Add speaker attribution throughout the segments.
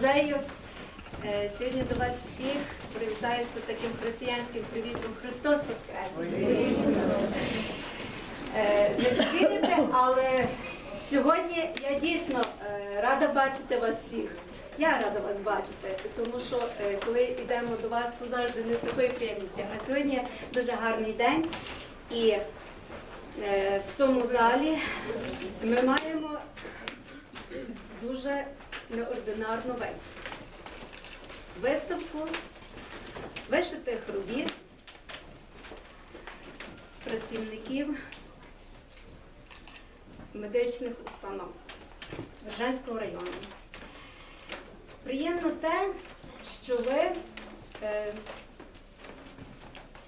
Speaker 1: музею. Е, Сьогодні до вас всіх привітаюся таким християнським привітом Христос Воскрес! Не повірите, але сьогодні я дійсно е, рада бачити вас всіх. Я рада вас бачити, тому що е, коли йдемо до вас, то завжди не з такою приємністю. А сьогодні дуже гарний день. І в цьому залі ми маємо дуже неординарну виставку. Виставку вишитих робіт працівників медичних установ Вержанського району. Приємно те, що ви е,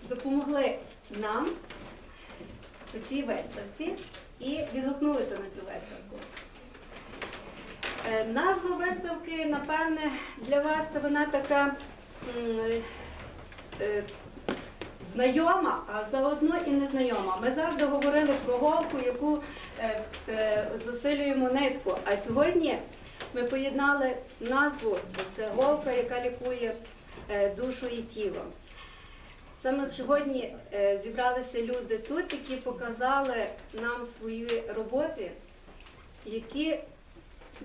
Speaker 1: допомогли нам у цій виставці і відгукнулися на цю виставку. Е, Назва виставки, напевне, для вас та вона така е, знайома, а заодно і незнайома. Ми завжди говорили про голку, яку е, е, засилюємо нитку. А сьогодні ми поєднали назву це голка, яка лікує е, душу і тіло. Саме сьогодні е, зібралися люди тут, які показали нам свої роботи, які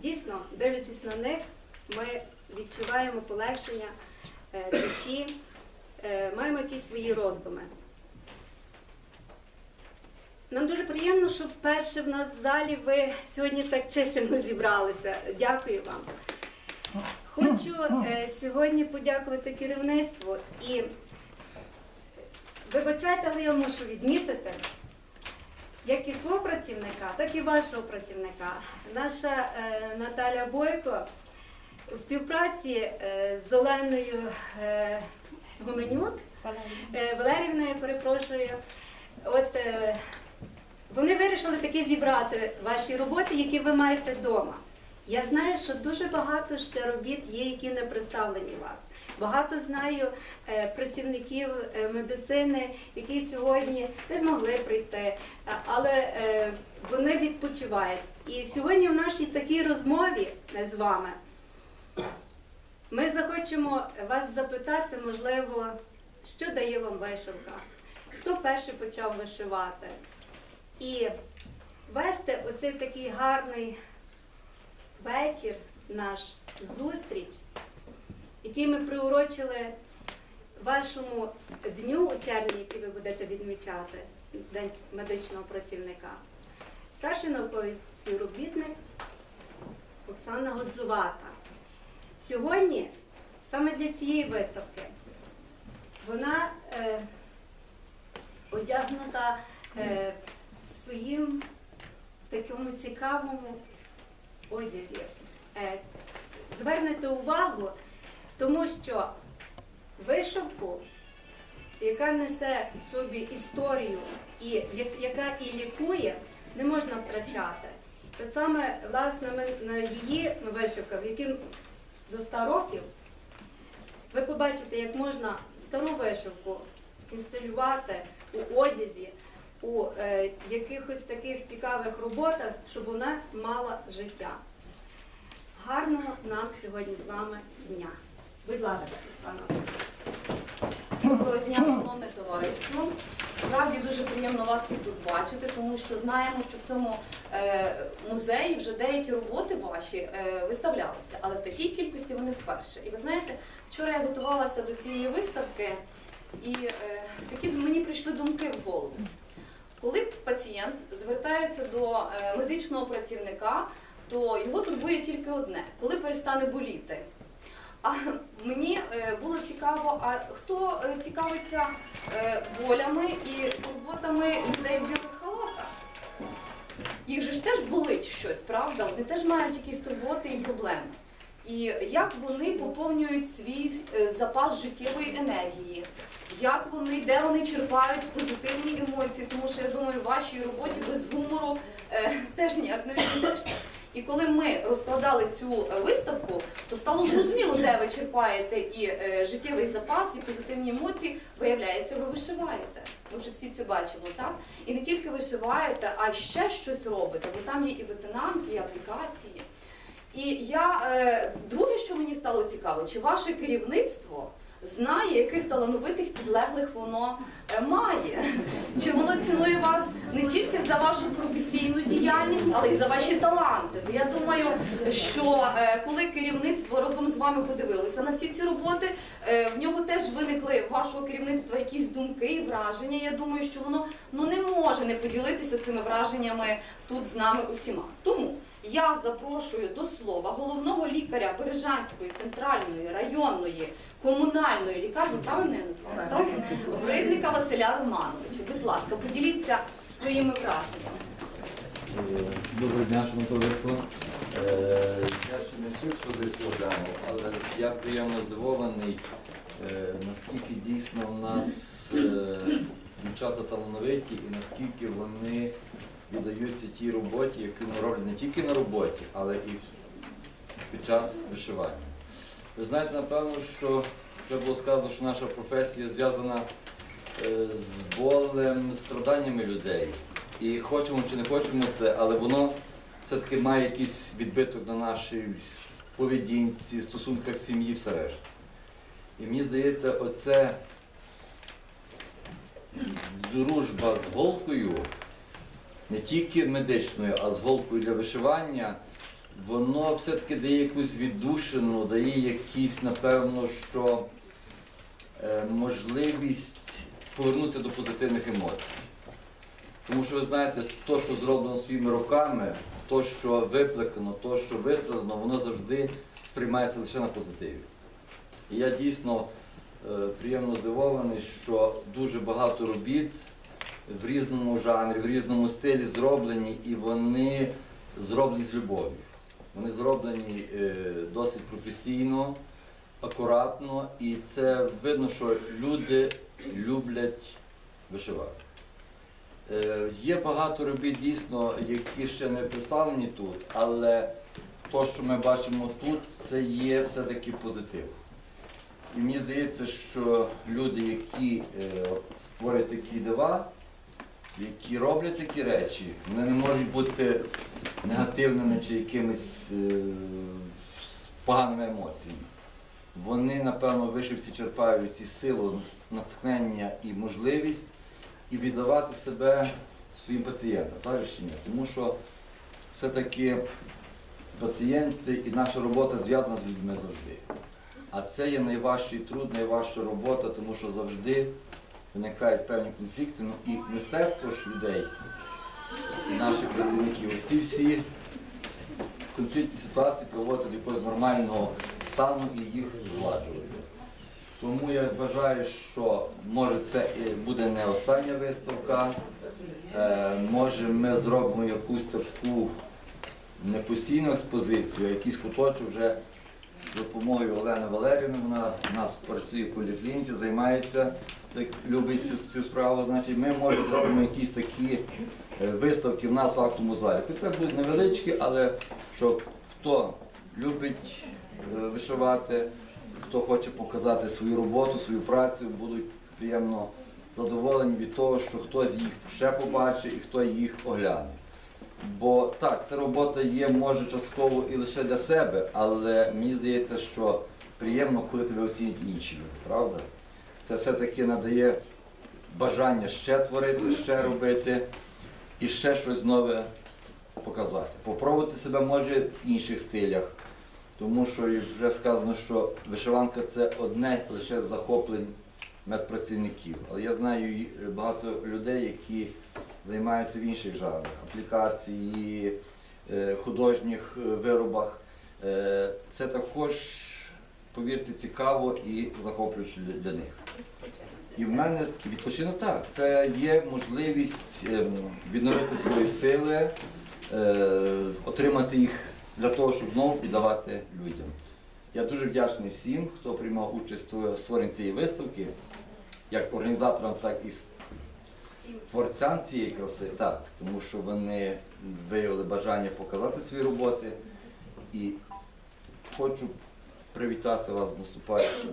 Speaker 1: дійсно, дивлячись на них, ми відчуваємо полегшення е, душі, е, маємо якісь свої роздуми. Нам дуже приємно, що вперше в нас в залі ви сьогодні так чисельно зібралися. Дякую вам. Хочу е, сьогодні подякувати керівництву і вибачайте, але я мушу відмітити, як і свого працівника, так і вашого працівника. Наша е, Наталя Бойко у співпраці е, з Оленою е, Гуменюк, е, Валерівною, перепрошую. От е, вони вирішили таки зібрати ваші роботи, які ви маєте вдома. Я знаю, що дуже багато ще робіт є, які не представлені у вас. Багато знаю е, працівників е, медицини, які сьогодні не змогли прийти, але е, вони відпочивають. І сьогодні в нашій такій розмові з вами ми захочемо вас запитати, можливо, що дає вам вишивка, хто перший почав вишивати. І вести оцей такий гарний вечір, наш зустріч, який ми приурочили вашому дню у червні, який ви будете відмічати, День медичного працівника. Старший науковий співробітник Оксана Годзувата. Сьогодні, саме для цієї виставки, вона е, одягнута е, в своїм такому цікавому одязі. Е, звернете увагу, тому що вишивку, яка несе в собі історію і яка і лікує, не можна втрачати. От саме власне ми- на її вишивках, яким до 100 років, ви побачите, як можна стару вишивку інсталювати у одязі, у е, якихось таких цікавих роботах, щоб вона мала життя. Гарного нам сьогодні з вами дня. Будь ласка, Оксана.
Speaker 2: Доброго дня, шановне товариство. Справді дуже приємно вас всіх тут бачити, тому що знаємо, що в цьому е, музеї вже деякі роботи ваші е, виставлялися, але в такій кількості вони вперше. І ви знаєте, вчора я готувалася до цієї виставки, і е, такі мені прийшли думки в голову. Коли пацієнт звертається до е, медичного працівника, то його турбує тільки одне: коли перестане боліти. А мені е, було цікаво, а хто е, цікавиться е, болями і турботами людей в білих халатах? Їх же ж теж болить щось, правда? Вони теж мають якісь турботи і проблеми. І як вони поповнюють свій запас життєвої енергії, як вони, де вони черпають позитивні емоції, тому що я думаю, в вашій роботі без гумору е, теж ніяк не відійдешся. І коли ми розкладали цю е, виставку, то стало зрозуміло, де ви черпаєте і е, життєвий запас, і позитивні емоції. Виявляється, ви вишиваєте. Ми вже всі це бачимо, так? І не тільки вишиваєте, а ще щось робите, бо там є і ветенанки, і аплікації. І я е, друге, що мені стало цікаво, чи ваше керівництво знає, яких талановитих підлеглих воно має? Чи воно цінує вас не тільки за вашу професійну діяльність, але й за ваші таланти? Бо я думаю, що е, коли керівництво разом з вами подивилося на всі ці роботи, е, в нього теж виникли вашого керівництва якісь думки і враження. Я думаю, що воно ну не може не поділитися цими враженнями тут з нами усіма. Тому я запрошую до слова головного лікаря Бережанської центральної районної комунальної лікарні. Правильно я назвала? Так? Вридника Василя Романовича. Будь ласка, поділіться своїми враженнями.
Speaker 3: Доброго дня, шановне товариство. Е, Я ще не всю експозицію глянув, але я приємно здивований, е, наскільки дійсно в нас е, дівчата талановиті і наскільки вони віддаються тій роботі, яку вони роблять не тільки на роботі, але і під час вишивання. Ви знаєте, напевно, що вже було сказано, що наша професія зв'язана е, з болем, страданнями людей. І хочемо чи не хочемо це, але воно все-таки має якийсь відбиток на нашій поведінці, стосунках сім'ї, все решта. І мені здається, оце дружба з голкою, не тільки медичною, а з голкою для вишивання, воно все-таки дає якусь віддушину, дає якісь, напевно, що е, можливість повернутися до позитивних емоцій. Тому що ви знаєте, то, що зроблено своїми руками, то, що виплекано, то, що вистрадано, воно завжди сприймається лише на позитиві. І я дійсно е, приємно здивований, що дуже багато робіт в різному жанрі, в різному стилі зроблені, і вони зроблені з любов'ю. Вони зроблені е, досить професійно, акуратно, і це видно, що люди люблять вишивати. Е, Є багато робіт дійсно, які ще не представлені тут, але то, що ми бачимо тут, це є все-таки позитив. І мені здається, що люди, які е, створюють такі дива, які роблять такі речі, вони не можуть бути негативними чи якимись е, поганими емоціями. Вони, напевно, вишивці черпають і силу, натхнення і можливість і віддавати себе своїм пацієнтам, так чи ні? Тому що все-таки пацієнти і наша робота зв'язана з людьми завжди. А це є найважчий труд, найважча робота, тому що завжди виникають певні конфлікти. Ну і мистецтво ж людей, і наших працівників, ці всі конфліктні ситуації приводять до якогось нормального стану і їх згладжувати. Тому я вважаю, що може це буде не остання виставка. Е, може ми зробимо якусь таку не постійну експозицію, а якийсь куточок вже допомогою Олени Валерівни. Вона в нас працює в поліклініці, займається, так любить цю, цю справу. Значить, ми може зробимо якісь такі е, виставки в нас в актовому залі. Це будуть невеличкі, але щоб хто любить е, вишивати, хто хоче показати свою роботу, свою працю, будуть приємно задоволені від того, що хтось їх ще побачить і хто їх огляне. Бо так, ця робота є, може, частково і лише для себе, але мені здається, що приємно, коли тебе оцінюють інші люди, правда? Це все-таки надає бажання ще творити, ще робити і ще щось нове показати. Попробувати себе може в інших стилях. Тому що вже сказано, що вишиванка це одне лише захоплень медпрацівників. Але я знаю багато людей, які займаються в інших жанрах аплікації, е, художніх е, виробах. Е, Це також, повірте, цікаво і захоплююче для- них. І в мене відпочинок так. Це є можливість ем, відновити свої сили, е, отримати їх для того, щоб знову піддавати людям. Я дуже вдячний всім, хто приймав участь у створенні цієї виставки, як організаторам, так і творцям цієї краси, так, тому що вони виявили бажання показати свої роботи. І хочу привітати вас з наступаючим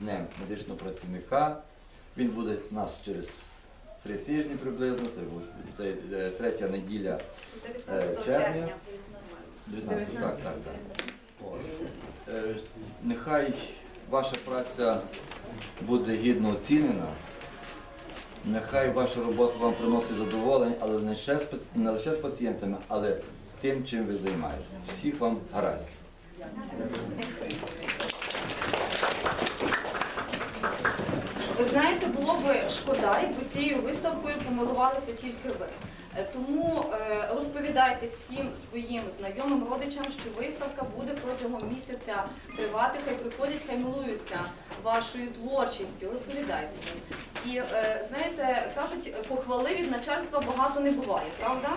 Speaker 3: днем медичного працівника. Він буде у нас через три тижні приблизно, це це, е, третя неділя.
Speaker 1: 19
Speaker 3: червня.
Speaker 1: червня. буде нормально.
Speaker 3: 19, так, так, так. Е, Нехай ваша праця буде гідно оцінена. Нехай ваша робота вам приносить задоволення, але не з, не лише з пацієнтами, але тим, чим ви займаєтеся. Всіх вам гаразд.
Speaker 2: Ви знаєте, було б шкода, якби цією виставкою помилувалися тільки ви. Е, Тому е, розповідайте всім своїм знайомим родичам, що виставка буде протягом місяця тривати. Хай приходять, хай милуються вашою творчістю. Розповідайте. І е, знаєте, кажуть, похвали від начальства багато не буває, правда?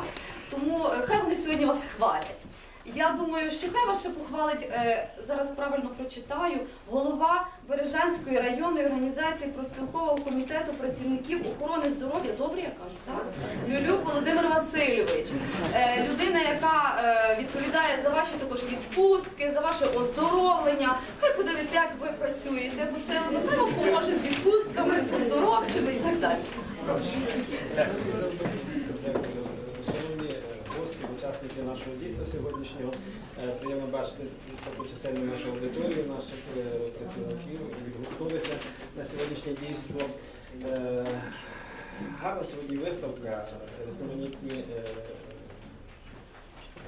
Speaker 2: Тому хай вони сьогодні вас хвалять. Я думаю, що хай вас ще похвалить, е, зараз правильно прочитаю, голова Бережанської районної організації проспілкового комітету працівників охорони здоров'я, добре я кажу, так? Люлюк Володимир Васильович, Е, людина, яка е, відповідає за ваші також відпустки, за ваше оздоровлення. Хай подивиться, як ви працюєте посилено, хай вам поможе з відпустками, з оздоровчими і так далі.
Speaker 4: Учасники нашого дійства сьогоднішнього, е, приємно бачити таку чисельну нашу аудиторію, наших е, працівників, відгукнулися на сьогоднішнє дійство. Е, Гарна сьогодні виставка, різноманітні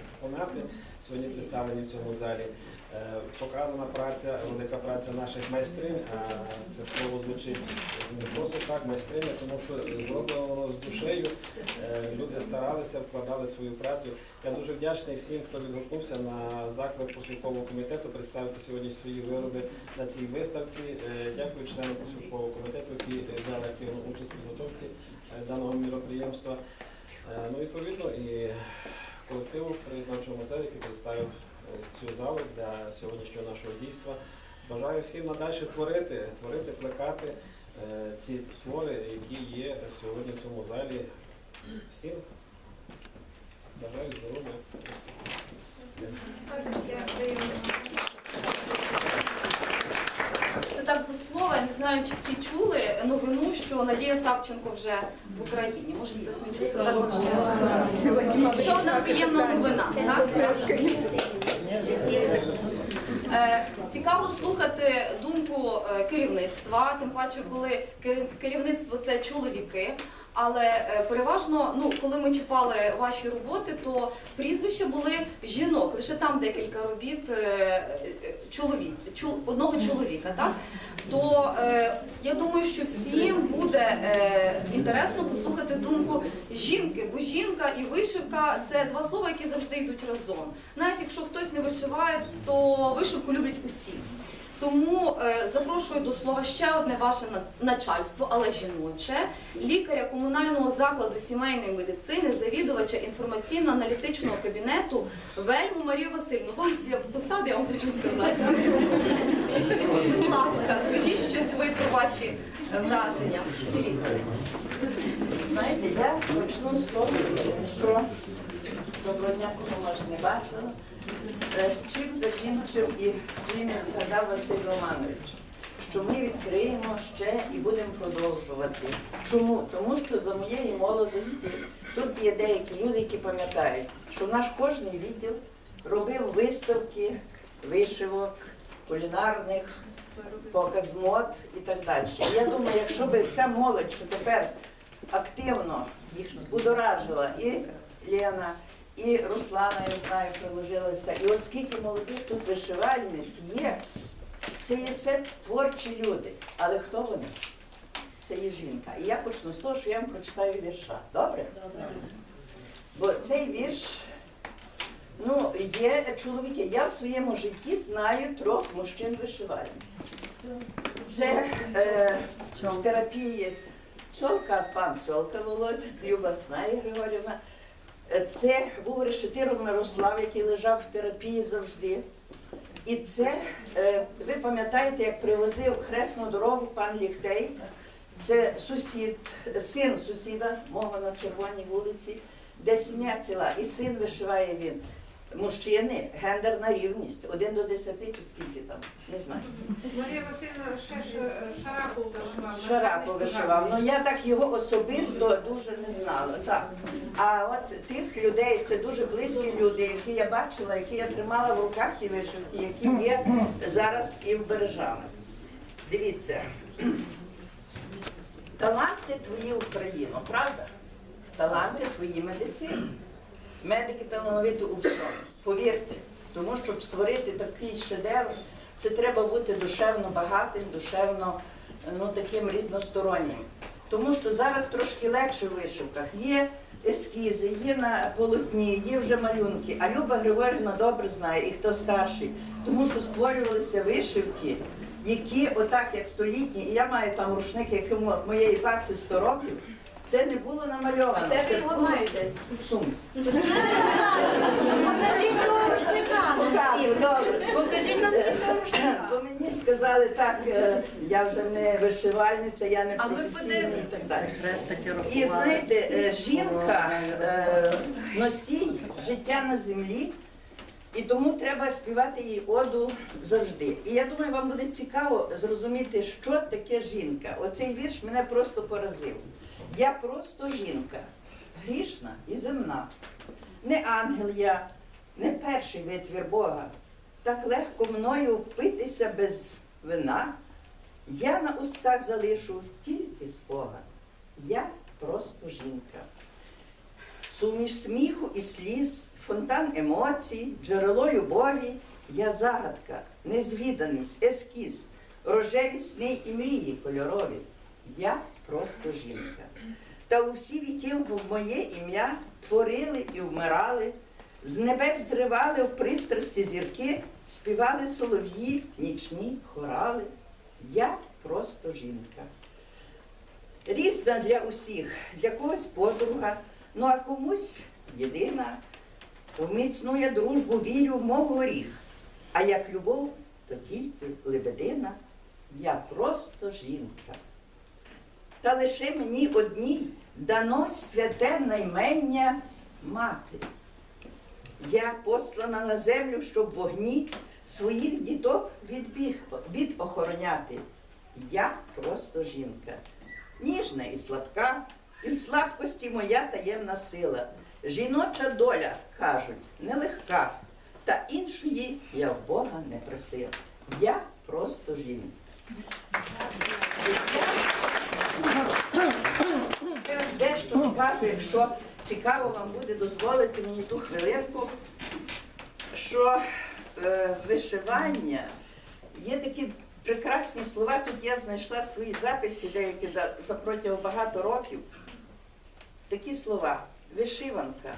Speaker 4: експонати сьогодні представлені в цьому залі. Е, Показана праця, велика праця наших майстринь, а це слово звучить не просто так, майстриня, тому що зроблено воно з душею. Е, Люди старалися, вкладали свою працю. Я дуже вдячний всім, хто відгукнувся на заклик профспілкового комітету представити сьогодні свої вироби на цій виставці. Е, Дякую членам профспілкового комітету, які взяли активну участь в підготовці даного міроприємства. Ну, відповідно, і колективу краєзнавчого музею, який представив цю залу для сьогоднішнього нашого дійства. Бажаю всім надалі творити, творити, плекати е, ці твори, які є сьогодні в цьому залі. Всім бажаю здоров'я.
Speaker 1: Дякую.
Speaker 2: Це так до слова, я не знаю, чи всі чули новину, що Надія Савченко вже в Україні. Може хтось не чув. Ще одна приємна новина. Так? Е, Цікаво слухати думку е, керівництва, тим паче, коли керівництво це чоловіки. Але е, переважно, ну коли ми чіпали ваші роботи, то прізвища були жінок. Лише там декілька робіт е, е, чоловік, одного чоловіка. Так то я думаю, що всім буде інтересно послухати думку жінки, бо жінка і вишивка це два слова, які завжди йдуть разом. Навіть якщо хтось не вишиває, то вишивку люблять усі. Тому е, запрошую до слова ще одне ваше начальство, але жіноче, лікаря комунального закладу сімейної медицини, завідувача інформаційно-аналітичного кабінету Вельму Марію Васильівну. Ось як посади, я вам хочу сказати. Будь ласка, скажіть щось ви про ваші е, враження.
Speaker 5: Знаєте, я почну з того, що доброго дня, кого може не бачила. Чим закінчив і своїм згадав Василь Романович, що ми відкриємо ще і будемо продовжувати. Чому? Тому що за моєї молодості тут є деякі люди, які пам'ятають, що наш кожний відділ робив виставки вишивок, кулінарних, показ мод і так далі. Я думаю, якщо б ця молодь, що тепер активно їх збудоражила і Лена, і Руслана, я знаю, приложилася. І от скільки молодих тут вишивальниць є, це є все творчі люди. Але хто вони? Це є жінка. І я почну з того, що я вам прочитаю вірша. Добре? Бо цей вірш, ну, є чоловіки. Я в своєму житті знаю трьох мужчин вишивальників. Це е, в терапії Цьолка, пан Цьолка Володя, Люба знає Григорівна. Е, Це був решетиров Мирослав, який лежав в терапії завжди. І це, е, ви пам'ятаєте, як привозив хресну дорогу пан Ліхтей. Це сусід, син сусіда мого на червоній вулиці, де сім'я ціла, і син вишиває він. Мужчини, гендерна рівність, один до десяти чи скільки там, не знаю.
Speaker 6: Марія Васильівна ще ж шарапу вишивала.
Speaker 5: Шарапу вишивав. Ну я так його особисто дуже не знала. Так. А от тих людей, це дуже близькі люди, які я бачила, які я тримала в руках ті вишивки, які є зараз і в бережанах. Дивіться. Таланти твої Україну, правда? Таланти твої медицини. Медики талановиті у. Повірте, тому щоб створити такий шедевр, це треба бути душевно багатим, душевно ну, таким різностороннім. Тому що зараз трошки легше в вишивках. Є ескізи, є на полотні, є вже малюнки. А Люба Григорівна добре знає, і хто старший, тому що створювалися вишивки, які отак, як столітні, і я маю там рушник, якому моєї бабці 100 років. Це не було намальовано.
Speaker 1: Де
Speaker 5: це
Speaker 1: ви його маєте?
Speaker 5: в.
Speaker 1: Покажіть того рушника нам всім. Покажіть нам всім того рушника.
Speaker 5: Бо мені сказали так, е, я вже не вишивальниця, я не
Speaker 1: А ми
Speaker 5: професійна і
Speaker 1: подивимось.
Speaker 5: так далі. І знаєте, е, жінка е, носій життя на землі, і тому треба співати їй оду завжди. І я думаю, вам буде цікаво зрозуміти, що таке жінка. Оцей вірш мене просто поразив. Я просто жінка, грішна і земна. Не ангел я, не перший витвір Бога. Так легко мною впитися без вина. Я на устах залишу тільки спогад. Я просто жінка. Суміш сміху і сліз, фонтан емоцій, джерело любові, я загадка, незвіданість, ескіз, рожеві сни і мрії кольорові. Я просто жінка. Та у всі віків в моє ім'я творили і вмирали, з небес зривали в пристрасті зірки, співали солов'ї, нічні хорали. Я просто жінка. Різна для усіх, для когось подруга, ну а комусь єдина. В міцну дружбу вірю, мов горіх. А як любов, то тільки лебедина. Я просто жінка. Та лише мені одній дано святе наймення мати. Я послана на землю, щоб вогні своїх діток від, охороняти. Я просто жінка, ніжна і слабка, і в слабкості моя таємна сила. Жіноча доля, кажуть, нелегка, та іншої я в Бога не просила. Я просто жінка. Я дещо скажу, якщо цікаво вам буде дозволити мені ту хвилинку, що е, вишивання є такі прекрасні слова. Тут я знайшла свої записи, деякі за, протягом багато років. Такі слова. Вишиванка.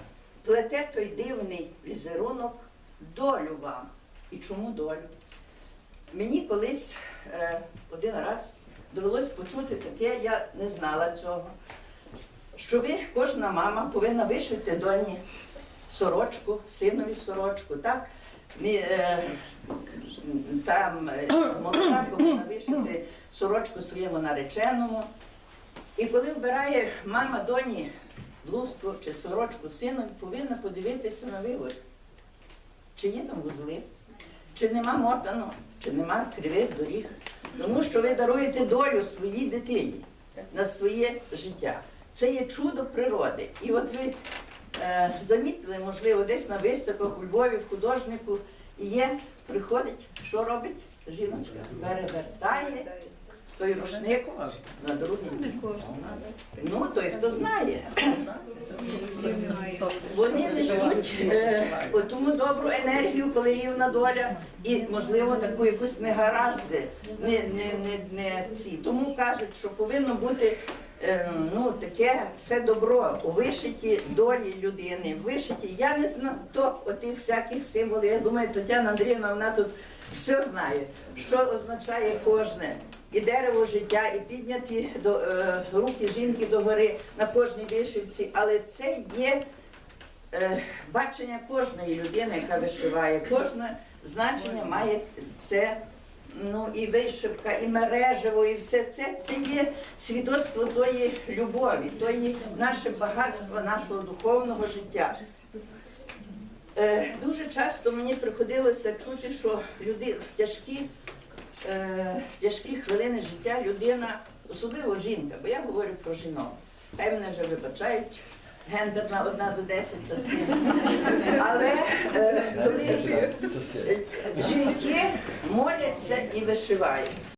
Speaker 5: Плете той дивний візерунок, долю вам. І чому долю? Мені колись е, один раз довелось почути таке, я не знала цього. Що ви, кожна мама, повинна вишити доні сорочку, синові сорочку, так? Е, там е, молода повинна вишити сорочку своєму нареченому. І коли вбирає мама доні блузку чи сорочку синові, повинна подивитися на вивод. Чи є там вузли, чи нема мотану, чи нема кривих доріг. Тому що ви даруєте долю своїй дитині на своє життя. Це є чудо природи. І от ви е, замітили, можливо, десь на виставках у Львові, в художнику, і є, приходить, що робить жіночка? Перевертає той рушник на другий. Ну, той, хто знає. Вони несуть е, тому добру енергію, коли рівна доля, і, можливо, таку якусь негаразди, не, не, не, не ці. Тому кажуть, що повинно бути ну, таке все добро у вишиті долі людини. Вишиті, я не знаю то отих всяких символів. Я думаю, Тетяна Андріївна, вона тут все знає, що означає кожне. І дерево життя, і підняті до, е, руки жінки до гори на кожній вишивці, але це є е, бачення кожної людини, яка вишиває. Кожне значення має це. Ну і вишивка, і мережево, і все це це є свідоцтво тої любові, тої наше багатство нашого духовного життя. Е, дуже часто мені приходилося чути, що люди в тяжкі е, в тяжкі хвилини життя людина, особливо жінка, бо я говорю про жінок. Хай мене вже вибачають, гендерна одна до 10 частин. Але е, коли жінки моляться і вишивають.